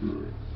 good.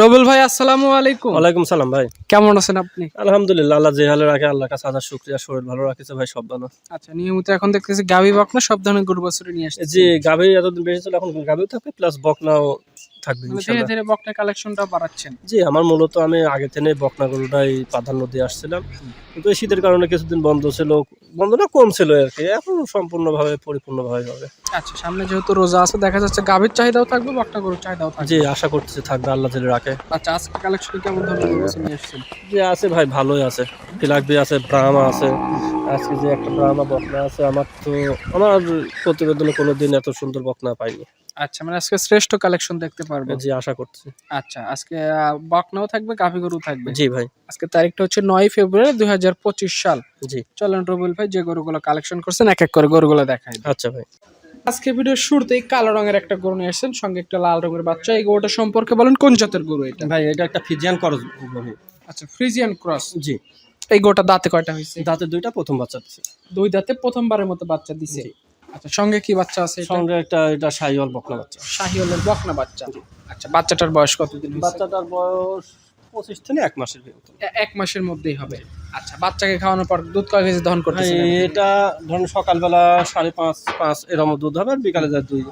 রবুল ভাই আসসালামু আলাইকুম। ওয়ালাইকুম সালাম ভাই। কেমন আছেন আপনি? আলহামদুলিল্লাহ আল্লাহ যে হালে রাখে আল্লাহ কাছে হাজার শুক্রিয়া শরীর ভালো রাখেছে ভাই সব ভালো আচ্ছা নিয়মিত এখন দেখতেছি গাবি বকনা সব ধরনের গরু বছরে নিয়ে আসছে। যে গাভী এতদিন বেশি ছিল এখন গাভীও থাকবে প্লাস বকনাও থাকবে ধীরে ইনশাআল্লাহ ধীরে বকনা কালেকশনটা বাড়াচ্ছেন। জি আমার মূলত আমি আগে থেকে বকনা গরুটাই প্রাধান্য দিয়ে আসছিলাম। কিন্তু এই শীতের কারণে কিছুদিন বন্ধ ছিল বন্ধ কমছিল কম ছিল আর কি। এখন সম্পূর্ণভাবে পরিপূর্ণভাবে হবে। আচ্ছা সামনে যেহেতু রোজা আছে দেখা যাচ্ছে গাভীর চাহিদাও থাকবে বকনা গরুর চাহিদাও থাকবে। জি আশা করতেছি থাকবে আল্লাহ যদি রাখে। আচ্ছা আজকে কালেকশন কেমন ধরনের গরু নিয়ে এসেছেন যে আছে ভাই ভালোই আছে। ফিলাকবি আছে ব্রাহ্মা আছে। আজকে যে একটা ব্রাহ্মা বকনা আছে আমার তো আমার প্রতিবেদনে কোনোদিন এত সুন্দর বকনা পাইনি। আচ্ছা মানে আজকে শ্রেষ্ঠ কালেকশন দেখতে পারব। জি আশা করতেছি আচ্ছা আজকে বকনাও থাকবে গাভী গরু থাকবে। জি ভাই। আজকে তারিখটা হচ্ছে নয় ফেব্রুয়ারি দুই হাজার পঁচিশ সাল। জি। চলেন রবুল ভাই যে গরুগুলো কালেকশন করছেন এক এক করে গরুগুলো দেখাই আচ্ছা ভাই। আজকে ভিডিওর শুরুতেই কালো রঙের একটা গরু নিয়ে আসছেন সঙ্গে একটা লাল রঙের বাচ্চা। এই গরুটা সম্পর্কে বলেন কোন জাতের গরু এটা? ভাই এটা একটা ফিজিয়ান করজ গরু। আচ্ছা ফ্রিজিয়ান ক্রস। জি। এই গরুটা দাঁতে কয়টা হয়েছে? দাঁতে দুইটা প্রথম বাচ্চা দিচ্ছে দুই দাঁতে প্রথমবারের মতো বাচ্চা দিছে। আচ্ছা সঙ্গে কি বাচ্চা আছে সঙ্গে একটা এটা সাইওয়াল বকনা বাচ্চা। শাহিওয়ালের বকনা বাচ্চা। আচ্ছা বাচ্চাটার বয়স কতদিন বাচ্চাটার বয়স পঁচিশ থেকে এক মাসের এক মাসের মধ্যেই হবে। আচ্ছা বাচ্চাকে খাওয়ানোর পর দুধ কয় কেজি দহন ভাই করতেছে এটা ধরুন সকালবেলা সাড়ে পাঁচ পাঁচ এরকম দুধ হবে আর বিকালে যায় দুই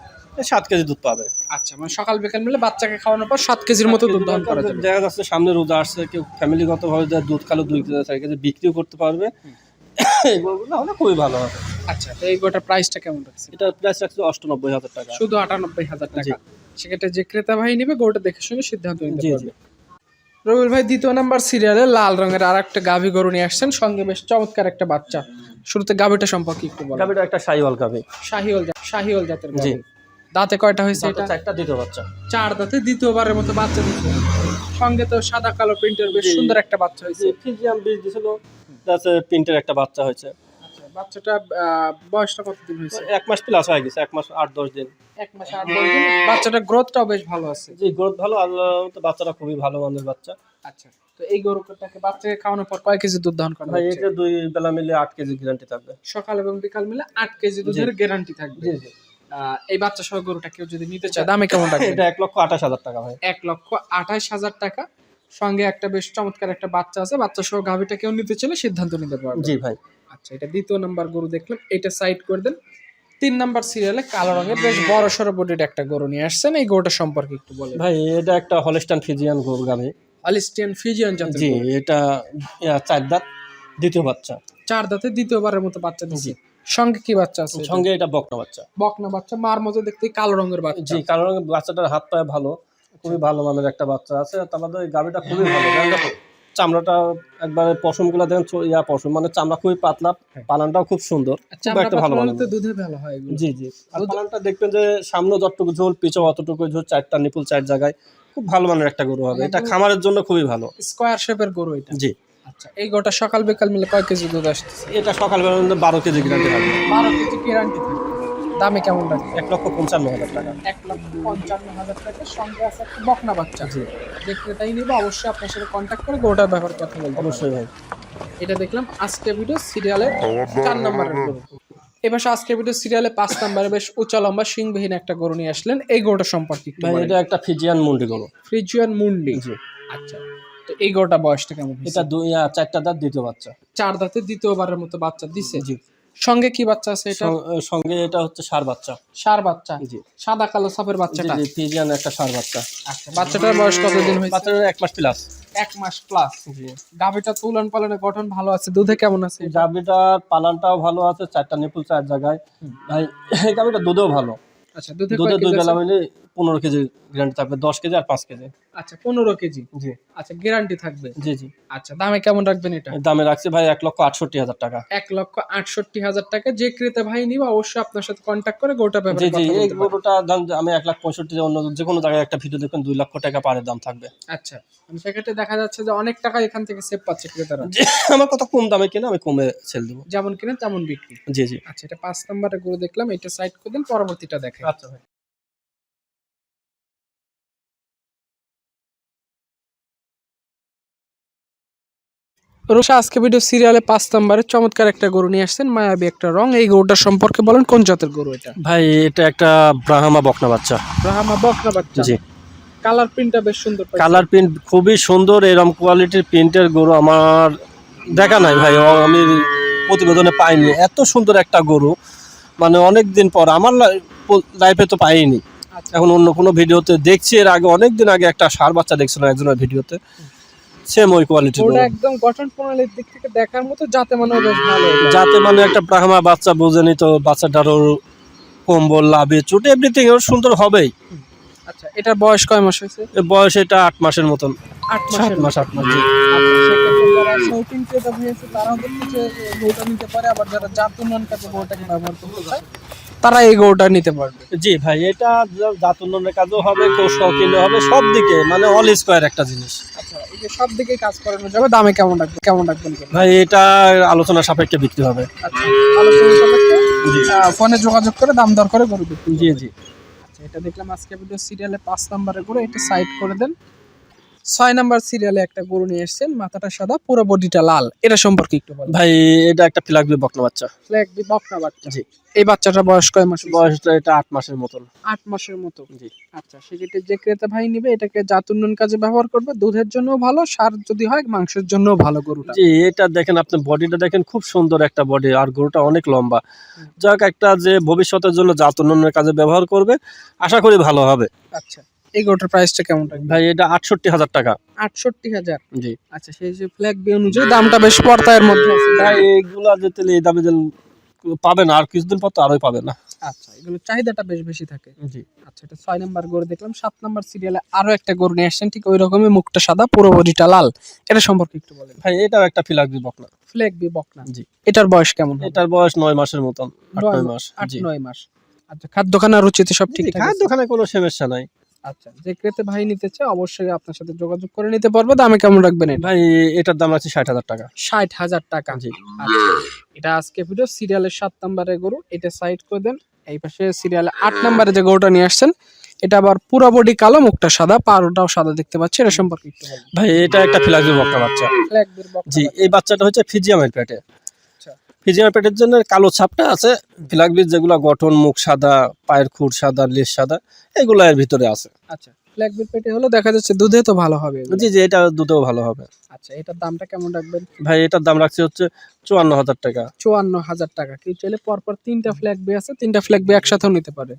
সাত কেজি দুধ পাবে। আচ্ছা মানে সকাল বিকাল মিলে বাচ্চাকে খাওয়ানোর পর সাত কেজির মতো দুধ দহন করা যাবে। দেখা যাচ্ছে সামনে রোজা আসছে কেউ ফ্যামিলিগত ভাবে দুধ খালো দুই কেজি চার কেজি বিক্রিও করতে পারবে। এগুলো হলে খুবই ভালো হবে। আচ্ছা তো এই গোটার প্রাইসটা কেমন রাখছে এটা প্রাইস রাখছে অষ্টানব্বই হাজার টাকা। শুধু আটানব্বই হাজার টাকা। সেক্ষেত্রে যে ক্রেতা ভাই নেবে গোটা দেখে শুনে সিদ্ধান্ত নিতে পারবে। জি ভাই দ্বিতীয় নাম্বার সিরিয়ালে লাল রঙের আর একটা গাভী গরু নিয়ে আসছেন। সঙ্গে বেশ চমৎকার একটা বাচ্চা। শুরুতে গাভীটা সম্পর্কে একটু বলো গাভীটা একটা সাইওয়াল গাভী। শাহিওল জা- শাহিওল জাতের গাভী। দাঁতে কয়টা হয়েছে এটা? চারটা দ্বিতীয় বাচ্চা। চার দাঁতে দ্বিতীয়বারের মতো বাচ্চা দিচ্ছে। সঙ্গে তো সাদা কালো প্রিন্টের বেশ সুন্দর একটা বাচ্চা হয়েছে। ফিজিয়াম বীজ দিছিল তাতে প্রিন্টের একটা বাচ্চা হয়েছে। আচ্ছা, বাচ্চাটা বয়সটা কতদিন হয়েছে? এক মাস প্লাস হয়ে গেছে এক মাস আট দশ দিন। এক মাস আট দশ দিন। বাচ্চাটার গ্রোথটাও বেশ ভালো আছে। জি গ্রোথ ভালো আল্লাহ তো বাচ্চাটা খুবই ভালো মানের বাচ্চা। আচ্ছা তো এই গরুটাকে বাচ্চাকে খাওয়ানোর পর কয় কেজি দুধ দহন করা হচ্ছে? এটা দুই বেলা মিলে আট কেজি গ্যারান্টি থাকবে। সকাল এবং বিকাল মিলে আট কেজি দুধের গ্যারান্টি থাকবে। জি জি। এই বাচ্চা সহ গরুটা কেউ যদি নিতে চায় দামে কেমন রাখবে এটা এক লক্ষ আঠাশ হাজার টাকা ভাই। এক লক্ষ আঠাশ হাজার টাকা। সঙ্গে একটা বেশ চমৎকার একটা বাচ্চা আছে বাচ্চা সহ গাভিটা কেউ নিতে চাইলে সিদ্ধান্ত নিতে পারবে জি ভাই। আচ্ছা এটা দ্বিতীয় নাম্বার গরু দেখলাম এটা সাইড করে দেন। তিন নাম্বার সিরিয়ালে কালো রঙের বেশ বড় সড়ো বডির একটা গরু নিয়ে আসছেন এই গরুটা সম্পর্কে একটু বলেন। ভাই এটা একটা হলস্টান ফিজিয়ান গরু গাভী। অলিস্টিয়ান ফিজিয়ান জাতের জি এটা চার দাঁত দ্বিতীয় বাচ্চা। চার দাঁতে দ্বিতীয়বারের মতো বাচ্চা দিচ্ছে। সঙ্গে কি বাচ্চা আছে সঙ্গে এটা বকনা বাচ্চা। বকনা বাচ্চা মার মতো দেখতে কালো রঙের বাচ্চা। জি কারণ বাচ্চাটার হাত পায়ে ভালো খুবই ভালো মানের একটা বাচ্চা আছে। এই গাভীটা খুবই ভালো। চামড়াটা একবারে পশমগুলা দেখেন ইয়া পশম মানে চামড়া খুবই পাতলা পালানটাও খুব সুন্দর খুব একটা ভালো মানের। দুধে ভালো হয় জি জি। আর পালানটা দেখবেন যে সামনে যতটুকু ঝোল পিছু অতটুকু ঝোল চারটা নিপুল চার জায়গায় খুব ভালো মানের একটা গরু হবে। এটা খামারের জন্য খুবই ভালো। স্কোয়ার শেপের গরু এটা। জি। আচ্ছা এই গোটা সকাল বিকাল মিলে কয় কেজি দুধ আসতেছে? এটা সকালবেলা মধ্যে বারো কেজি গ্রান্টি থাকবে। বারো কেজি গ্যারান্টি দামে কেমন রাখবে এক লক্ষ পঞ্চান্ন হাজার টাকা। এক লক্ষ পঞ্চান্ন হাজার টাকা সঙ্গে আছে একটা বকনা বাচ্চা। জি। দেখতে তাই নিবে অবশ্যই আপনার সাথে কন্ট্যাক্ট করে গোটার ব্যাপারে কথা বলব। অবশ্যই ভাই। এটা দেখলাম আজকে ভিডিও সিরিয়ালের চার নম্বরের এবার আজকে ভিডিও সিরিয়ালে পাঁচ নম্বরে বেশ উঁচা লম্বা সিংবিহীন একটা গরু নিয়ে আসলেন। এই গরুটা সম্পর্কে এটা একটা ফিজিয়ান মুন্ডি গরু। ফ্রিজিয়ান মুন্ডি। জি। আচ্ছা। তো এই গরুটা বয়সটা কেমন এটা দুই চারটা দাঁত দ্বিতীয় বাচ্চা। চার দাঁতে দ্বিতীয়বারের মতো বাচ্চা দিছে? জি। সঙ্গে কি বাচ্চা আছে এটা? সঙ্গে এটা হচ্ছে সার বাচ্চা। সার বাচ্চা? জি। সাদা কালো সাপের বাচ্চাটা? জি ফিজিয়ান একটা সার বাচ্চা। আচ্ছা বাচ্চাটার বয়স কতদিন হয়েছে? বাচ্চার এক মাস প্লাস। এক মাস প্লাস। জি। গাভিটা তুলন পালনের গঠন ভালো আছে দুধে কেমন আছে? গাভিটার পালানটাও ভালো আছে চারটা নিপুল চার জায়গায়। এই গাভিটা দুধেও ভালো। আচ্ছা দুধে দুধে দুই বেলা মিলে পনেরো কেজি গ্যারান্টি থাকবে দশ কেজি আর পাঁচ কেজি। আচ্ছা পনেরো কেজি? জি। আচ্ছা গ্যারান্টি থাকবে? জি জি। আচ্ছা দামে কেমন রাখবেন এটা? দামে রাখছে ভাই এক লক্ষ আটষট্টি হাজার টাকা। এক লক্ষ আটষট্টি হাজার টাকা যে ক্রেতা ভাই নিবে অবশ্যই আপনার সাথে কন্ট্যাক্ট করে গোটা জি ব্যাপারে জি এই। গরুটা দাম আমি এক লাখ পঁয়ষট্টি অন্য যে কোনো জায়গায় একটা ভিডিও দেখবেন দুই লক্ষ টাকা পারের দাম থাকবে। আচ্ছা মানে সেক্ষেত্রে দেখা যাচ্ছে যে অনেক টাকা এখান থেকে সেভ পাচ্ছে ক্রেতারা। আমার কথা কম দামে কিনে আমি কমে সেল দেবো। যেমন কিনে তেমন বিক্রি। জি জি। আচ্ছা এটা পাঁচ নম্বরে গরু দেখলাম এটা সাইড করে দিন পরবর্তীটা দেখে আচ্ছা ভাই। রোশা আজকে ভিডিও সিরিয়ালে পাঁচ নম্বরে চমৎকার একটা গরু নিয়ে আসছেন মায়াবী একটা রং। এই গরুটার সম্পর্কে বলেন কোন জাতের গরু এটা? ভাই এটা একটা ব্রাহ্মা বকনা বাচ্চা। ব্রাহ্মা বকনা বাচ্চা। জি। কালার প্রিন্টটা বেশ সুন্দর কালার প্রিন্ট খুবই সুন্দর এরকম কোয়ালিটির প্রিন্টের গরু আমার দেখা নাই ভাই আমি প্রতিবেদনে পাইনি। এত সুন্দর একটা গরু মানে অনেক দিন পর আমার লাইফে তো পাইনি। আচ্ছা। এখন অন্য কোনো ভিডিওতে দেখছি এর আগে অনেক দিন আগে একটা সার বাচ্চা দেখছিলাম একজনের ভিডিওতে সেম ওই কোয়ালিটির গরুটা একদম গঠন প্রণালীর দিক থেকে দেখার মতো যাতে মানে বেশ ভালো যাতে মানে একটা ব্রাহ্মা বাচ্চা বোঝে নিত বাচ্চাটারও কম্বল লাভে চুট এভরিথিং ওর সুন্দর হবেই। আচ্ছা এটার বয়স কয় মাস হয়েছে? বয়স এটা আট মাসের মতন। আট মাস আট মাস। আচ্ছা, তারাও দেখতে যে নিতে পারে আবার যারা জাত উন্নয়ন কাজে ব্যবহার করতে চায়। তারা এই গরুটা নিতে পারবে। জি ভাই এটা জাত উন্নয়নের কাজও হবে কেউ শৌখিনও হবে সব দিকে মানে অল স্কোয়ার একটা জিনিস। আচ্ছা সব দিকে কাজ করানো যাবে দামে কেমন রাখবে কেমন রাখবেন ভাই এটা আলোচনা সাপেক্ষে বিক্রি হবে। আচ্ছা আলোচনা সাপেক্ষে ফোনে যোগাযোগ করে দাম দর করে গরু বিক্রি জি জি। আচ্ছা এটা দেখলাম আজকে ভিডিও সিরিয়ালে পাঁচ নাম্বারে গরু এটা সাইড করে দেন। ছয় নাম্বার সিরিয়ালে একটা গরু নিয়ে এসেছেন মাথাটা সাদা পুরো বডিটা লাল। এটা সম্পর্কে একটু বলেন। ভাই এটা একটা ফিলাকবি বকনা বাচ্চা। ফ্ল্যাগ বি বকনা বাচ্চা। জি। এই বাচ্চাটার বয়স কয় মাস? বয়স বয়সটা এটা আট মাসের মতন। আট মাসের মতো। জি। আচ্ছা সেক্ষেত্রে যে ক্রেতা ভাই নিবে এটাকে জাত উন্নয়ন কাজে ব্যবহার করবে দুধের জন্য ভালো সার যদি হয় মাংসের জন্য ভালো গরুটা। জি এটা দেখেন আপনি বডিটা দেখেন খুব সুন্দর একটা বডি আর গরুটা অনেক লম্বা। যাক একটা যে ভবিষ্যতের জন্য জাত উন্নয়নের কাজে ব্যবহার করবে আশা করি ভালো হবে। আচ্ছা। এই গরুটার প্রাইসটা কেমন রাখবে ভাই এটা আটষট্টি হাজার টাকা। আটষট্টি হাজার? জি। আচ্ছা সেই যে ফ্ল্যাগ বি অনুযায়ী দামটা বেশ পর্তায়ের মধ্যে আছে। ভাই এগুলা এই দামে যে পাবে না আর কিছুদিন পর তো আরোই পাবে না। আচ্ছা এগুলো চাহিদাটা বেশ বেশি থাকে। জি। আচ্ছা এটা ছয় নাম্বার গরু দেখলাম। সাত নাম্বার সিরিয়ালে আরও একটা গরু নিয়ে আসছেন। ঠিক ওই রকমই মুখটা সাদা পুরো বডিটা লাল। এটা সম্পর্কে একটু বলেন। ভাই এটাও একটা ফিলাকবি বকনা। ফ্ল্যাগ বি বকনা। জি। এটার বয়স কেমন এটার বয়স নয় মাসের মতন আট নয় মাস, আট নয় মাস। আচ্ছা খাদ্য খানা রুচিতে সব ঠিক খাদ্য দোকানে কোনো সমস্যা নাই। আচ্ছা যে ক্রেতে ভাই নিতে চায় অবশ্যই আপনার সাথে যোগাযোগ করে নিতে পারবে। দামে কেমন রাখবেন ভাই এটার দাম আছে ষাট হাজার টাকা। ষাট হাজার টাকা। জি। আচ্ছা এটা আজকে ভিডিও সিরিয়ালের সাত নাম্বারের গরু এটা সাইড করে দেন। এই পাশে সিরিয়ালে আট নাম্বারে যে গরুটা নিয়ে আসছেন এটা আবার পুরো বডি কালো মুখটা সাদা পারোটাও সাদা দেখতে পাচ্ছি এটা সম্পর্কে একটু ভাই এটা একটা ফিলাকবি বকনা বাচ্চা। জি এই বাচ্চাটা হচ্ছে ফিজিয়ামের পেটে। ফিজিয়ামের পেটের জন্য কালো ছাপটা আছে ফিলাকবির যেগুলো গঠন মুখ সাদা পায়ের খুর সাদা লেজ সাদা এগুলো এর ভিতরে আছে। আচ্ছা ফ্ল্যাগ বির পেটে হলো দেখা যাচ্ছে দুধে তো ভালো হবে। জি জি এটা দুধেও ভালো হবে। আচ্ছা এটার দামটা কেমন রাখবেন? ভাই এটার দাম রাখছে হচ্ছে চুয়ান্ন হাজার টাকা। চুয়ান্ন হাজার টাকা। কেউ চাইলে পরপর তিনটা ফ্ল্যাগ বি আছে তিনটা ফ্ল্যাগ বি একসাথেও নিতে পারে।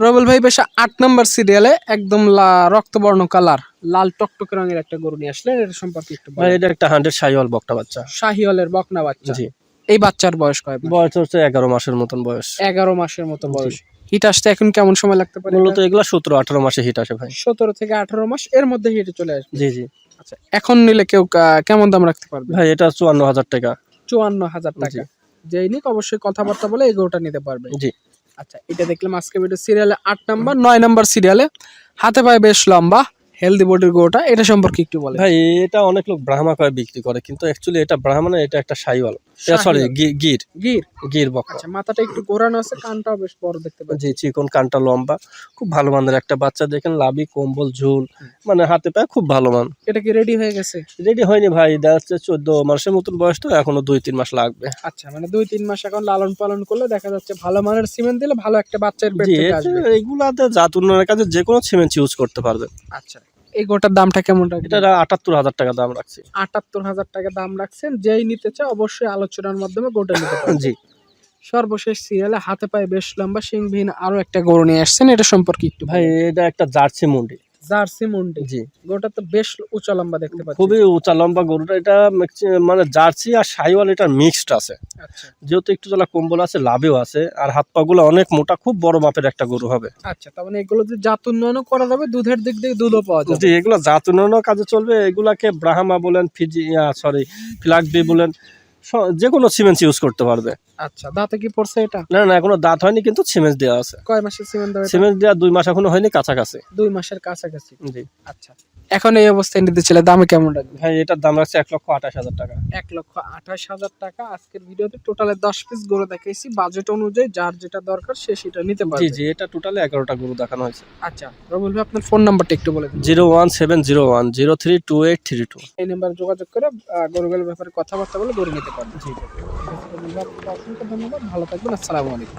রবল ভাই বেশ আট নম্বর সিরিয়ালে একদম লা- রক্তবর্ণ কালার লাল টকটকে রঙের একটা গরু নিয়ে আসলেন। এটা সম্পর্কে একটু ভাই এটা একটা হান্ড্রেড সাইওয়াল বকটা বাচ্চা। শাহিওয়ালের বকনা বাচ্চা। জি। এই বাচ্চার বয়স কয় বয়স হচ্ছে এগারো মাসের মতন বয়স। এগারো মাসের মতো বয়স। হিট আসতে এখন কেমন সময় লাগতে পারে? মূলত এগুলো সতেরো আঠারো মাসে হিট আসে ভাই। সতেরো থেকে আঠারো মাস এর মধ্যে হিটে চলে আসবে। জি জি। আচ্ছা এখন নিলে কেউ কেমন দাম রাখতে পারবে? ভাই এটা চুয়ান্ন হাজার টাকা। চুয়ান্ন হাজার টাকা। যেই নিক অবশ্যই কথাবার্তা বলে এই গরুটা নিতে পারবে। জি। আচ্ছা এটা দেখলাম আজকে ভিডিও সিরিয়ালে আট নাম্বার নয় নাম্বার সিরিয়ালে হাতে পায়ে বেশ লম্বা হেলদি বডির গোটা এটা সম্পর্কে একটু বলে ভাই এটা অনেক লোক ব্রাহ্মা করে বিক্রি করে কিন্তু অ্যাকচুয়ালি এটা ব্রাহ্মা না এটা একটা সাইওয়াল। সরি গির। গির। গির বকনা আচ্ছা মাথাটা একটু ঘোরানো আছে কানটাও বেশ বড় দেখতে পাচ্ছি। জি চিকন কানটা লম্বা। খুব ভালো মানের একটা বাচ্চা দেখেন লাভি কম্বল ঝুল মানে হাতে পায়ে খুব ভালো মান। এটা কি রেডি হয়ে গেছে? রেডি হয়নি ভাই দেখা যাচ্ছে চোদ্দ মাসের মতন বয়স তো এখনও দুই তিন মাস লাগবে। আচ্ছা মানে দুই তিন মাস এখন লালন পালন করলে দেখা যাচ্ছে ভালো মানের সিমেন্ট দিলে ভালো একটা বাচ্চার পেট জি থেকে আসবে। এইগুলাতে জাত উন্নয়নের কাজে যে কোনো সিমেন্ট ইউজ করতে পারবে আচ্ছা এই গোটার দামটা কেমন রাখবেন? এটা আটাত্তর হাজার টাকা দাম রাখছি। আটাত্তর হাজার টাকা দাম রাখছেন। যেই নিতে চায় অবশ্যই আলোচনার মাধ্যমে গোটা নিতে পারবে জি। সর্বশেষ সিরিয়ালে হাতে পায়ে বেশ লম্বা সিংহীন আরও একটা গরু নিয়ে আসছেন। এটা সম্পর্কে একটু ভাই এটা একটা জার্সি মুন্ডি। জার্সি মুন্ডি। জি। গরুটা তো বেশ উঁচা লম্বা দেখতে পাচ্ছি। খুবই উঁচা লম্বা গরুটা। এটা মানে জার্সি আর সাইওয়াল এটা মিক্সড আছে। আচ্ছা। যেহেতু একটু জ্বালা কম্বল আছে লাভেও আছে আর হাত পা গুলো অনেক মোটা খুব বড় মাপের একটা গরু হবে। আচ্ছা তার মানে এগুলো যে জাত উন্নয়নও করা যাবে দুধের দিক দিয়ে দুধও পাওয়া যাবে। জি এগুলো জাত উন্নয়নও কাজে চলবে। এগুলাকে ব্রাহ্মা বলেন ফিজি সরি ফ্লাগবি বলেন যে কোনো সিমেন্স ইউজ করতে পারবে। আচ্ছা দাঁতে কি পড়ছে এটা? না না এখনও দাঁত হয়নি কিন্তু সিমেন্স দেওয়া আছে। কয় মাসের সিমেন্ট দেওয়া সিমেন্ট সিমেন্স দেওয়া দুই মাস এখনও হয়নি কাছাকাছি। দুই মাসের কাছাকাছি। জি। আচ্ছা। এখন এই অবস্থায় নিতে ছেলে দামে কেমন রাখবে? ভাই এটার দাম রাখছে এক লক্ষ আঠাশ হাজার টাকা। এক লক্ষ আঠাশ হাজার টাকা। আজকের ভিডিওতে টোটালে দশ পিস গরু দেখাইছি। বাজেট অনুযায়ী যার যেটা দরকার সে সেটা নিতে জি পারবে। জি এটা টোটালি এগারোটা গরু দেখানো হয়েছে। আচ্ছা রবুল ভাই আপনার ফোন নাম্বারটা একটু বলে দিন। Zero one seven zero one zero three two eight three two. এই নাম্বারে যোগাযোগ করে গরুগুলোর ব্যাপারে কথাবার্তা বলে গরু নিতে পারবেন ঠিক আছে অসংখ্য ধন্যবাদ। ভালো থাকবেন। আসসালামু আলাইকুম।